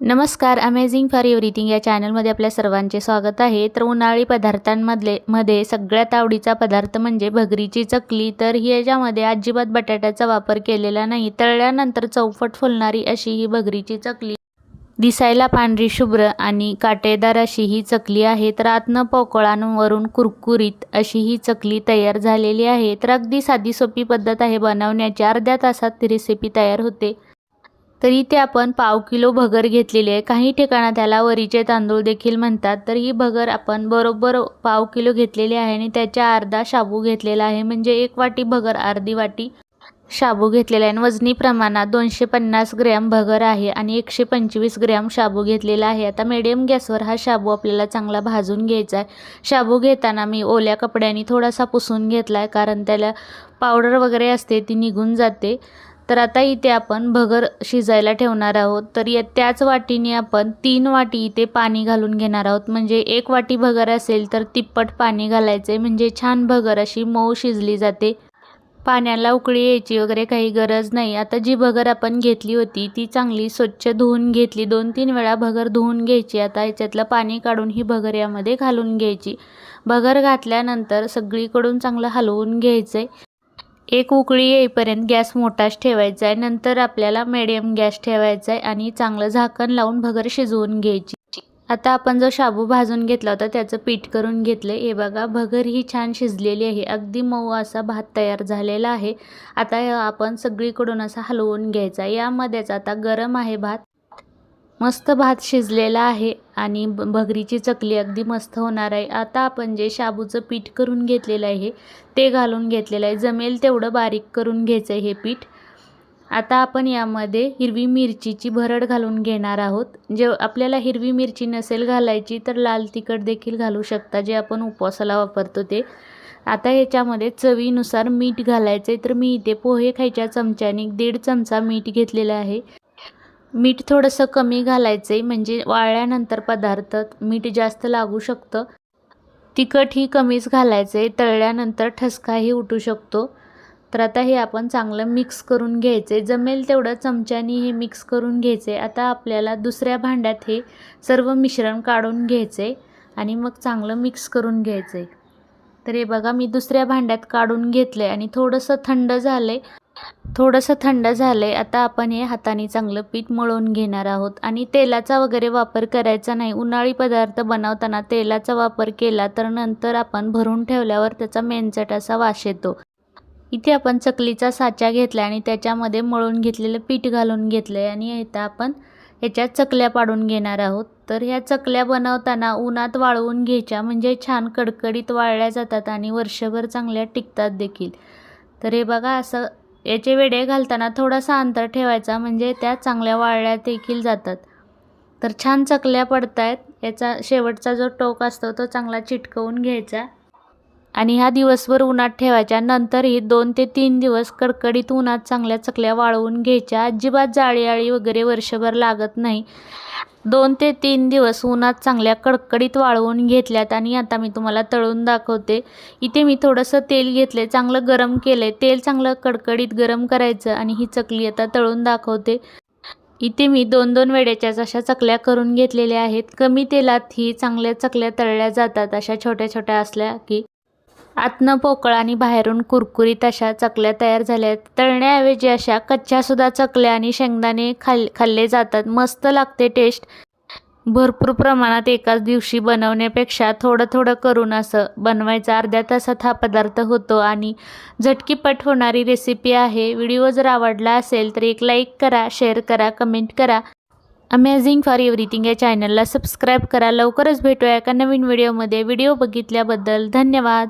नमस्कार amazing for everything या चॅनलमध्ये आपल्या सर्वांचे स्वागत आहे. तर उन्हाळी पदार्थांमधले मध्ये सगळ्यात आवडीचा पदार्थ म्हणजे भगरीची चकली. तर ही याच्यामध्ये अजिबात बटाट्याचा वापर केलेला नाही. तळल्यानंतर चौफट फुलणारी अशी ही भगरीची चकली. दिसायला पांढरी शुभ्र आणि काटेदार अशी ही चकली आहे. तर आतनं पोकळांवरून कुरकुरीत अशी ही चकली तयार झालेली आहे. तर अगदी साधी सोपी पद्धत आहे. बनवण्याची अर्ध्या तासात ती रेसिपी तयार होते. तर इथे आपण पाव किलो भगर घेतलेली आहे. काही ठिकाणं त्याला वरीचे तांदूळ देखील म्हणतात. तर ही भगर आपण बरोबर पाव किलो घेतलेली आहे आणि त्याच्या अर्धा शाबू घेतलेला आहे. म्हणजे एक वाटी भगर अर्धी वाटी शाबू घेतलेला आहे. आणि वजनी प्रमाणात दोनशे पन्नास ग्रॅम भगर आहे आणि एकशे पंचवीस ग्रॅम शाबू घेतलेला आहे. आता मिडियम गॅसवर हा शाबू आपल्याला चांगला भाजून घ्यायचा आहे. शाबू घेताना मी ओल्या कपड्याने थोडासा पुसून घेतला आहे कारण त्याला पावडर वगैरे असते ती निघून जाते. तर आता इथे आपण भगर शिजायला ठेवणार आहोत. तर या त्याच वाटीने आपण तीन वाटी इथे पाणी घालून घेणार आहोत. म्हणजे एक वाटी भगर असेल तर तिप्पट पाणी घालायचे म्हणजे छान भगर अशी मऊ शिजली जाते. पाण्याला उकळी यायची वगैरे काही गरज नाही. आता जी भगर आपण घेतली होती ती चांगली स्वच्छ धुवून घेतली. दोन तीन वेळा भगर धुवून घ्यायची. आता याच्यातलं पाणी काढून ही भगर यामध्ये घालून घ्यायची. भगर घातल्यानंतर सगळीकडून चांगलं हलवून घ्यायचं आहे एक उकळी येईपर्यंत गॅस मोठाच ठेवायचा आहे. नंतर आपल्याला मिडियम गॅस ठेवायचा आहे आणि चांगलं झाकण लावून भगर शिजवून घ्यायची. आता आपण जो शाबू भाजून घेतला होता त्याचं पीठ करून घेतलं हे बघा भगर ही छान शिजलेली आहे. अगदी मऊ असा भात तयार झालेला आहे. आता आपण सगळीकडून असा हलवून घ्यायचा यामध्येच आता गरम आहे भात. मस्त भात शिजलेला आहे आणि ब भगरीची चकली अगदी मस्त होणार आहे. आता आपण जे शाबूचं पीठ करून घेतलेलं आहे ते घालून घेतलेलं आहे. जमेल तेवढं बारीक करून घ्यायचं आहे हे पीठ. आता आपण यामध्ये हिरवी मिरचीची भरड घालून घेणार आहोत. जे आपल्याला हिरवी मिरची नसेल घालायची तर लाल तिखट देखील घालू शकता जे आपण उपवासाला वापरतो ते. आता ह्याच्यामध्ये चवीनुसार मीठ घालायचे तर मी इथे पोहे खायच्या चमच्याने दीड चमचा मीठ घेतलेला आहे. मीठ थोडंसं कमी घालायचं आहे म्हणजे वाळल्यानंतर पदार्थ मीठ जास्त लागू शकतं. तिखटही कमीच घालायचं आहे तळल्यानंतर ठसकाही उठू शकतो. तर आता हे आपण चांगलं मिक्स करून घ्यायचं आहे जमेल तेवढं चमच्याने हे मिक्स करून घ्यायचं आहे आता आपल्याला दुसऱ्या भांड्यात हे सर्व मिश्रण काढून घ्यायचं आहे आणि मग चांगलं मिक्स करून घ्यायचं आहे तर हे बघा मी दुसऱ्या भांड्यात काढून घेतलं आहे आणि थोडंसं थंड झालं आहे थोडंसं थंड झालं आहे आता आपण हे हाताने चांगलं पीठ मळून घेणार आहोत. आणि तेलाचा वगैरे वापर करायचा नाही. उन्हाळी पदार्थ बनवताना तेलाचा वापर केला तर नंतर आपण भरून ठेवल्यावर त्याचा मेनचट असा वास येतो. इथे आपण चकलीचा साचा घेतला आणि त्याच्यामध्ये मळून घेतलेलं पीठ घालून घेतलं आहे आणि इथं आपण ह्याच्यात चकल्या पाडून घेणार आहोत. तर ह्या चकल्या बनवताना उन्हात वाळवून घ्यायच्या म्हणजे छान कडकडीत वाळल्या जातात आणि वर्षभर चांगल्या टिकतात देखील. तर हे बघा असं याचे वेडे घालताना थोडासा अंतर ठेवायचा म्हणजे त्या चांगल्या वाळल्या देखील जातात. तर छान चकल्या पडत आहेत याचा शेवटचा जो टोक असतो तो चांगला चिटकवून घ्यायचा. आणि ह्या दिवसभर उन्हात ठेवायच्या नंतरही दोन ते तीन दिवस कडकडीत उन्हात चांगल्या चकल्या वाळवून घ्यायच्या. अजिबात जाळी आळी वगैरे वर्षभर लागत नाही. दोन ते तीन दिवस उन्हात चांगल्या कडकडीत वाळवून घेतल्यात आणि आता मी तुम्हाला तळून दाखवते. इथे मी थोडंसं तेल घेतले चांगलं गरम केलं आहे तेल चांगलं कडकडीत गरम करायचं आणि ही चकली आता तळून दाखवते. इथे मी दोन दोन वेड्याच्या अशा चकल्या करून घेतलेल्या आहेत. कमी तेलात ही चांगल्या चकल्या तळल्या जातात अशा छोट्या छोट्या असल्या की आतनं पोकळ आणि बाहेरून कुरकुरीत अशा चकल्या तयार झाल्या आहेत. तळण्याऐवजी अशा कच्च्यासुद्धा चकल्या आणि शेंगदाणे खाल खाल्ले जातात. मस्त लागते टेस्ट भरपूर प्रमाणात एकाच दिवशी बनवण्यापेक्षा थोडं थोडं करून असं बनवायचा. अर्ध्या तासात हा पदार्थ होतो आणि झटकीपट होणारी रेसिपी आहे. व्हिडिओ जर आवडला असेल तर एक लाईक करा शेअर करा कमेंट करा. अमेझिंग फॉर एव्हरीथिंग या चॅनलला सबस्क्राईब करा. लवकरच भेटूया एका नवीन व्हिडिओमध्ये व्हिडिओ बघितल्याबद्दल धन्यवाद.